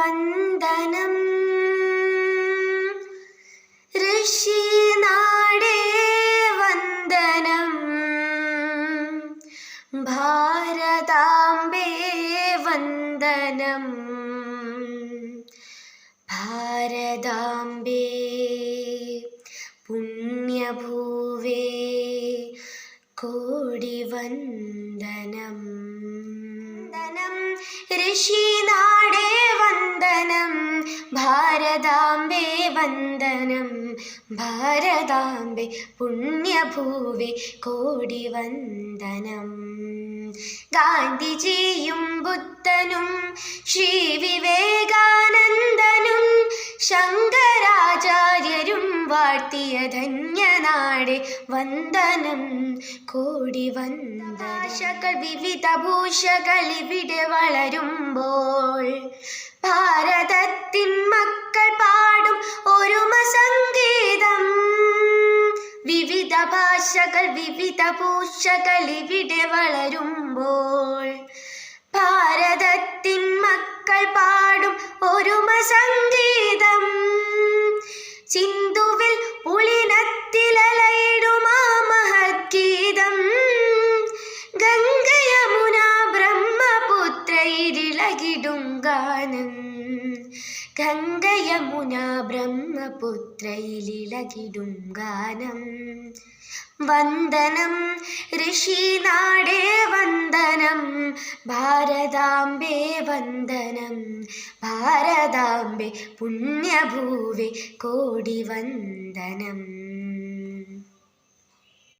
വന്ദനം. ഋഷിനാടേ വന്ദനം. ഭാരതാംബേ വന്ദനം. ഭാരതാംബേ പുണ്യഭൂവേ കോടി വന്ദനം. വന്ദനം ഋഷിനാടേ വന്ദനം ഭാരതാംബേ വന്ദനം. ഭാരതാംബെ പുണ്യഭൂവി കോടി വന്ദനം. ഗാന്ധിജിയും ബുദ്ധനും ശ്രീ വിവേകാനന്ദനും ശങ്കരാചാര്യരും വാഴ്ത്തിയ ധന്യനാടെ വന്ദനം. കോടി വന്ദശകൾ വിവിധ ഭൂഷകൾ ഇവിടെ വളരുമ്പോൾ ഭാരതത്തിൻ ഭാഷകൾ വിവിധ പൂഷകളി ഇവിടെ വളരുമ്പോൾ ഭാരതത്തിൻ മക്കൾ പാടും ഒരുമ സംഗീതം. സിന്ധുവിൽ പുളിനത്തിലലയിടുമാ മഹദ്ഗീതം ഗംഗയമുന ബ്രഹ്മപുത്രയിലിളകിടും ഗാനം. ഗംഗയമുന ബ്രഹ്മപുത്രയിലിളകിടും ഗാനം. വന്ദനം ഋഷിനാടേ വന്ദനം. ഭാരതാംബേ വന്ദനം. ഭാരതാംബെ പുണ്യഭൂവേ കോടി വന്ദനം